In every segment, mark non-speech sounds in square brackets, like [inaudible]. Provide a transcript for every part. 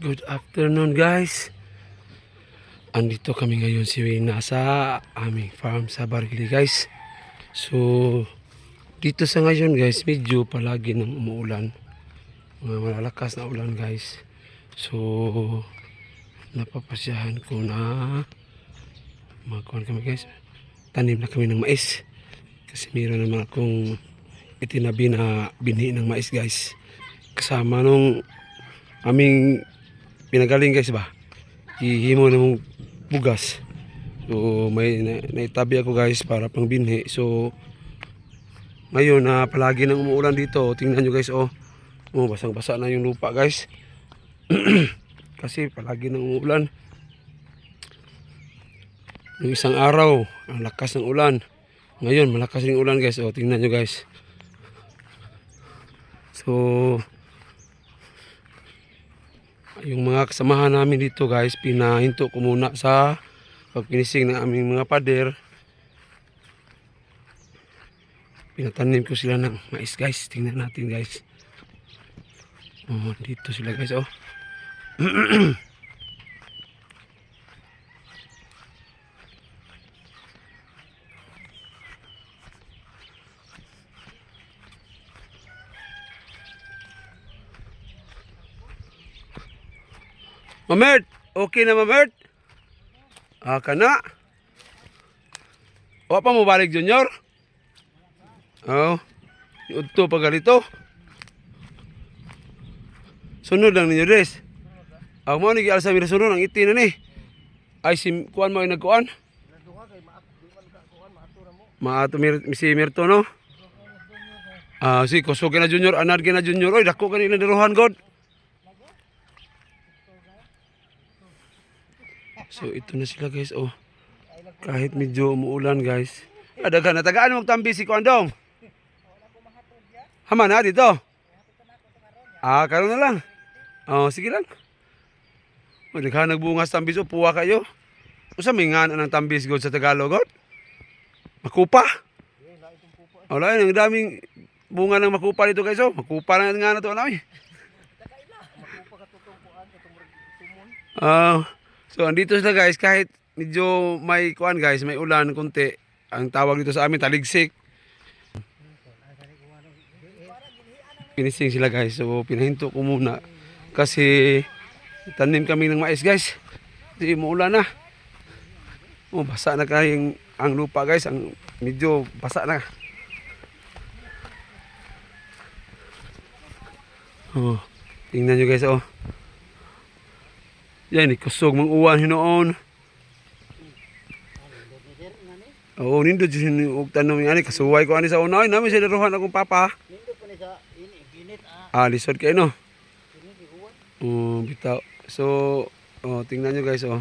Good afternoon guys. Andito kami ngayon si nasa aming farm sa Barili guys. So dito sa ngayon guys medyo palagi nang umuulan. Mga malalakas na ulan guys. So napapasyahan ko na magkuhan kami guys. Tanim na kami ng mais. Kasi meron naman akong itinabi na binhi ng mais guys. Kasama nung aming pinagaling guys ba? Hihimo na mong bugas. So may na, naitabi ako guys para pang binhi. So ngayon na palagi nang umuulan dito. Tingnan nyo guys oh. Oh basang basa na yung lupa guys. [clears throat] Kasi palagi nang umuulan. Yung isang araw ang lakas ng ulan. Ngayon malakas yung ulan guys. Oh tingnan nyo guys. So yung mga kasamahan namin dito guys, pinahinto ko muna sa pagpinising ng aming mga pader. Pinatanim ko sila ng mais guys. Tingnan natin guys. Oh, dito sila guys oh. [clears throat] Mamert, okay na Mamert? Ah, kana? O pa mo balik junior? Oh. Udto pa galito. Sunod lang ninyo res. Ang mo ni gial sa mira sunod ang iti na ni. Ay si kuan mo nagkuan. Maato mir si Mirto no. Ah, si kusog na junior, anad na junior. Oy, dako kanina diruhan god. So ito na sila guys oh. Kahit medyo umuulan guys. Adagan na tagaan mo tambi si Kondong. Hama na dito. Ah, karon na lang. Oh, sige lang. Oh, daghan nagbungas tambis o puwa kayo. Usa may nga ng tambis god sa Tagalog god? Makupa. Wala yun, ang daming bunga ng makupa dito guys oh. Makupa na nga na to ano eh. Ah, so andito sila guys kahit medyo may kuan guys, may ulan konti. Ang tawag dito sa amin taligsik. Pinising sila guys. So pinahinto ko muna kasi tanim kami ng mais guys. Hindi mo ulan na. Oh, basa na kayong ang lupa guys, ang medyo basa na. Oh, tingnan nyo guys oh. Yan, ikusog mong uwan hinoon. Oo, nindo dyan yung tanong yung ani, kasuway ko ani sa unay, namin sa daruhan akong papa. Nindo pa ni sa ini ginit ah. Ah, lisod kayo no. Oh, bitaw. So, oh, tingnan nyo guys oh.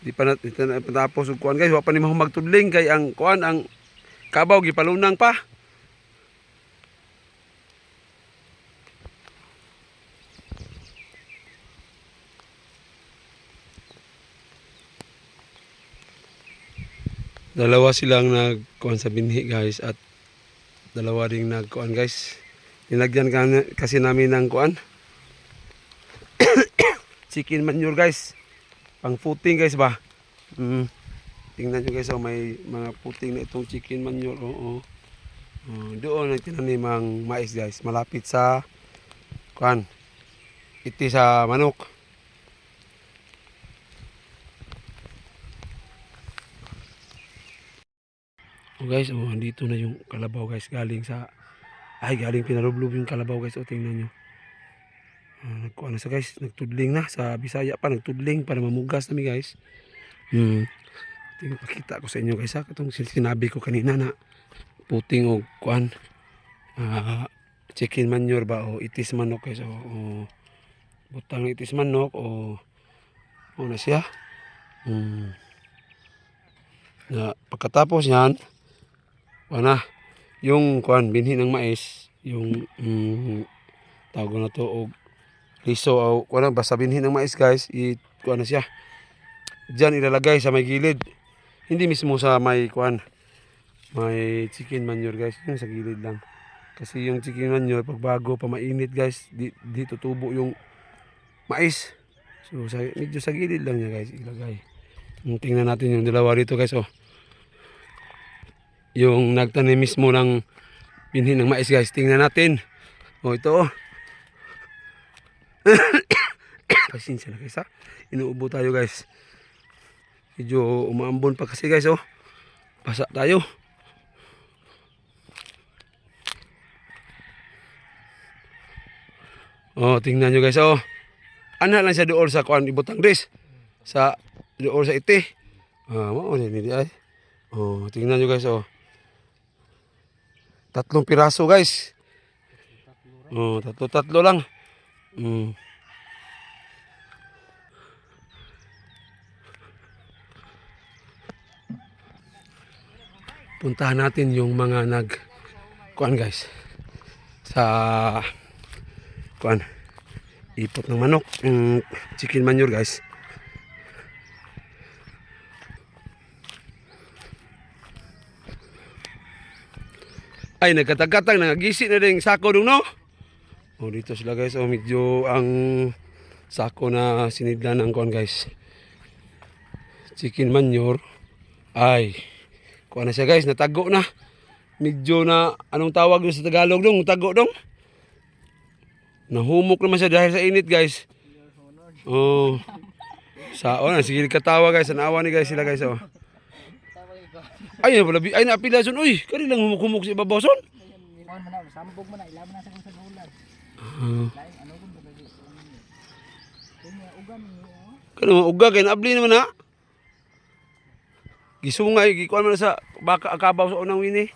Di pa na, di na patapos og kuan guys, wa pa ni mo magtudling kay ang kuan ang kabaw gipalunang pa. Dalawa silang nagkuhan sa binhi guys at dalawa ring nagkuhan guys. Nilagyan ka- kasi namin ng kuan. [coughs] Chicken manure guys. Pang footing guys ba. Mm. Tingnan nyo guys oh, may mga puting na itong chicken manure. Oo. Oh, doon ang tinanim ang mais guys. Malapit sa kuan. Iti sa manok. Oh guys, oh, andito na yung kalabaw guys galing sa ay galing pinarublob yung kalabaw guys. O tingnan nyo. Uh, nagkuha na sa guys, nagtudling na sa Bisaya pa, nagtudling para mamugas nami guys. Hmm. Tingnan pakita ko sa inyo guys ha, sin- sinabi ko kanina na puting o kuan ah, chicken manure ba o itis manok guys o, o butang ng itis manok o o na siya. Hmm. Na pagkatapos yan, wala yung kuan binhi ng mais, yung mm, tawag ko na to og liso o kuan basta binhi ng mais guys, i kuan na siya. Diyan ilalagay sa may gilid. Hindi mismo sa may kuan may chicken manure guys, yung sa gilid lang. Kasi yung chicken manure pag bago pa mainit guys, di, di tutubo yung mais. So sa, medyo sa gilid lang niya guys ilagay. Tingnan natin yung dalawa dito guys oh. Yung nagtanim mismo ng binhi ng mais guys. Tingnan natin. Oh ito oh. [coughs] Pasensya na guys ha. Inuubo tayo guys. Medyo umaambon pa kasi guys oh. Basa tayo. Oh, tingnan nyo guys oh. Ana lang siya doon sa kuan ibutang des. Sa doon sa ite. Ah, mo ni ni ay. Oh, tingnan nyo guys oh. Tatlong piraso guys. Oh, tatlo tatlo lang. Mm. Puntahan natin yung mga nag kuan guys sa kuan ipot ng manok yung chicken manure guys ay nagkatag-katag nagisi na rin sako dong no? Oh dito sila guys. Oh medyo ang sako na sinidlan ng kuan guys. Chicken manure. Ay kuan na siya guys. Natago na. Medyo na anong tawag sa Tagalog dong tago dong Nahumok naman siya dahil sa init, guys. Oh. Sa oh, sige katawa guys, anawa ni guys sila guys oh. Ay, na pala ay na pila son. Uy, kani lang humuk-humuk si ibabaw son. Kuan man na, sambog man na, ilaban na sa kung sa ulan. Ah, Lain ano kung bagay. Kunya ugan ni oh. Kano mo uga kay naabli naman na. Gisungay gikuan man sa baka akabaw sa unang wini.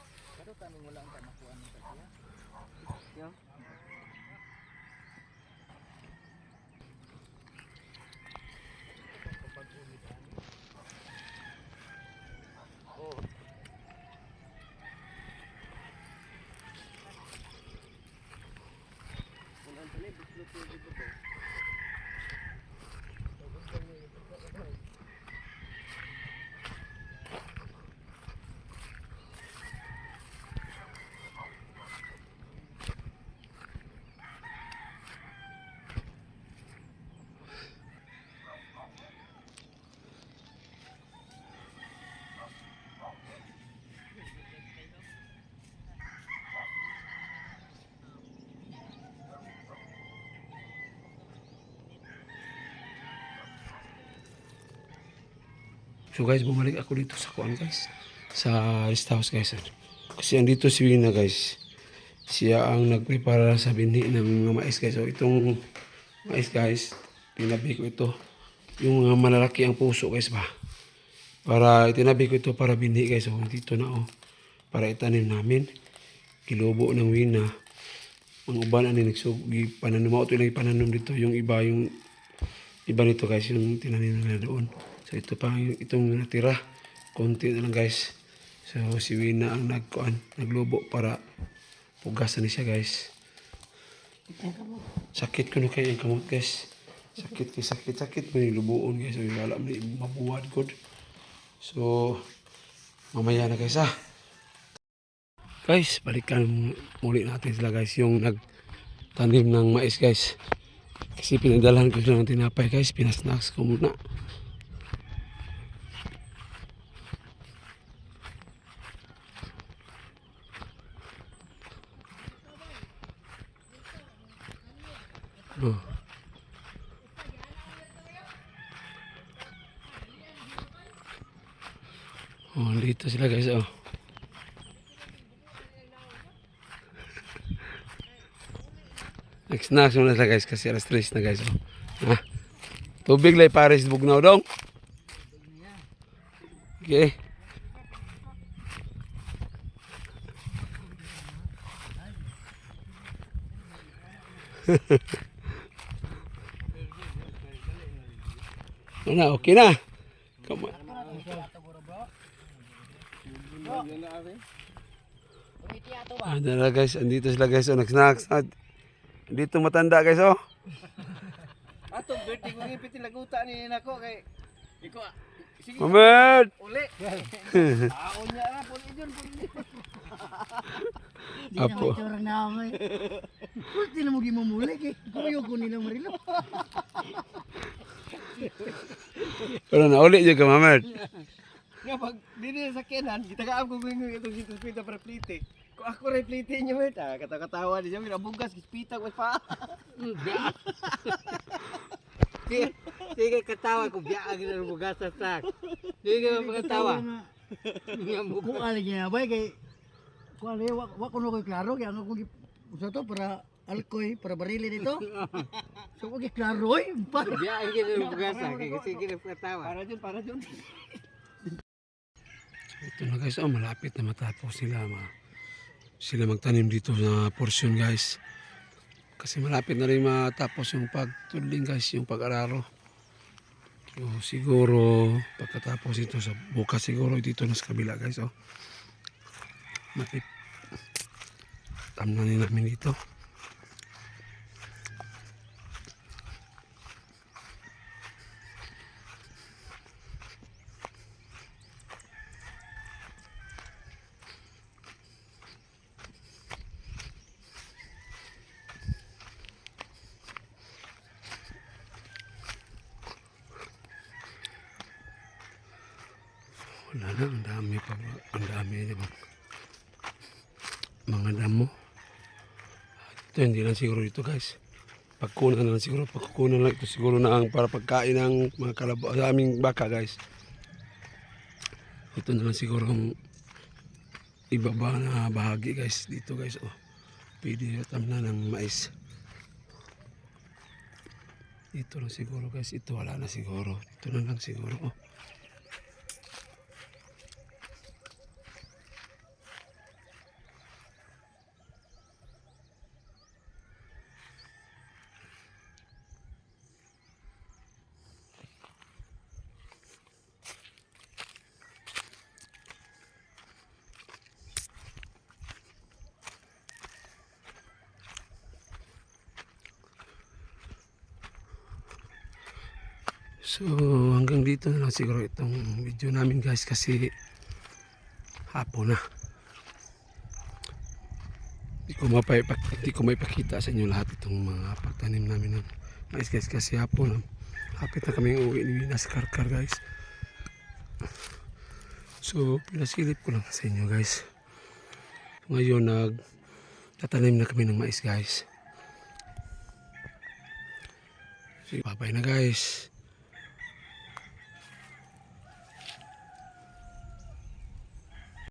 So guys, bumalik ako dito sa kuan guys. Sa rest house guys. Kasi andito si Wina guys. Siya ang nagprepara sa binhi ng mga mais guys. So itong mais guys, tinabi ko ito. Yung mga malalaki ang puso guys ba. Para itinabi ko ito para binhi guys. So dito na oh. Para itanim namin. Kilobo ng Wina. Ang uban ani nagsugi pananom ito lang pananom dito. Yung iba yung iba nito guys yung tinanim nila doon. So ito pa yung itong natira. Konti na lang guys. So si Wina ang nagkuan, naglubo para pugasan ni siya guys. Sakit ko no kay ang kamot guys. Sakit kay sakit sakit mo yung lubuon guys. So wala mo mabuwad good. So mamaya na guys ah. Guys, balikan muli natin sila guys yung nagtanim ng mais guys. Kasi pinadalahan ko sila ng tinapay guys, pinasnacks ko muna. Oh. Oh, dito sila guys oh. [laughs] Next-snacks muna sila guys kasi alas 3 na guys oh. Ha? Tubig lay pares bugnaw dong. Okay. [laughs] Ano, okay na. Come on. Ah, dala guys, andito sila guys, oh, nag-snacks. Ah, Dito matanda guys, oh. Ato birthday ko ngipit laguta ni nako kay iko ah. sige Mamet! uli. [laughs] Aon niya na pun idyon [laughs] pun. Apo. Orang na ako eh. Pulti na mo gimumuli kay kuyo ko nila marilo. Pero nauli dyan ka, Mamert. Nga pag dili sa kenan, gitagaan ko ngingon itong 150 para plite. Kung ako rin plite niyo meta, kata-katawa di siya, minabugas, kispita ko pa. [laughs] Sige, sige katawa ko biya ang ginang bugasa sa. Sige ka magkatawa. Kung alin niya bay kay kung alin wa wa kuno koy klaro kaya ako gi usa to para alkoy para barili dito. [laughs] So ko gi klaro oy. Biya ang ginang bugasa kay kasi ginang katawa. Para dyan, para dyan. Ito na guys, oh, malapit na matapos sila. Ma sila magtanim dito sa portion guys. Kasi malapit na rin matapos yung pagtudling guys, yung pag-araro. So, siguro pagkatapos ito sa bukas siguro dito na sa kabila guys. Oh. Matip. Tamnanin namin dito. Wala na, ang dami pa? Ang dami, di ba? Mga damo. Ito, hindi lang siguro ito guys. Pagkunan na lang siguro, pagkunan lang ito siguro na ang para pagkain ng mga kalabaw, sa aming baka guys. Ito na lang siguro ang ibaba na bahagi guys dito guys. Oh. Pwede tam na ng mais. Ito lang siguro guys, ito wala na siguro. Ito na lang siguro. Oh. So hanggang dito na lang siguro itong video namin guys kasi hapon na. Hindi ko mapay hindi ko maipakita sa inyo lahat itong mga pagtanim namin ng mais guys kasi hapon. Hapit na kami uwi ni Minas Karkar guys. So pinasilip ko lang sa inyo guys. Ngayon nag tatanim na kami ng mais guys. So, bye na guys.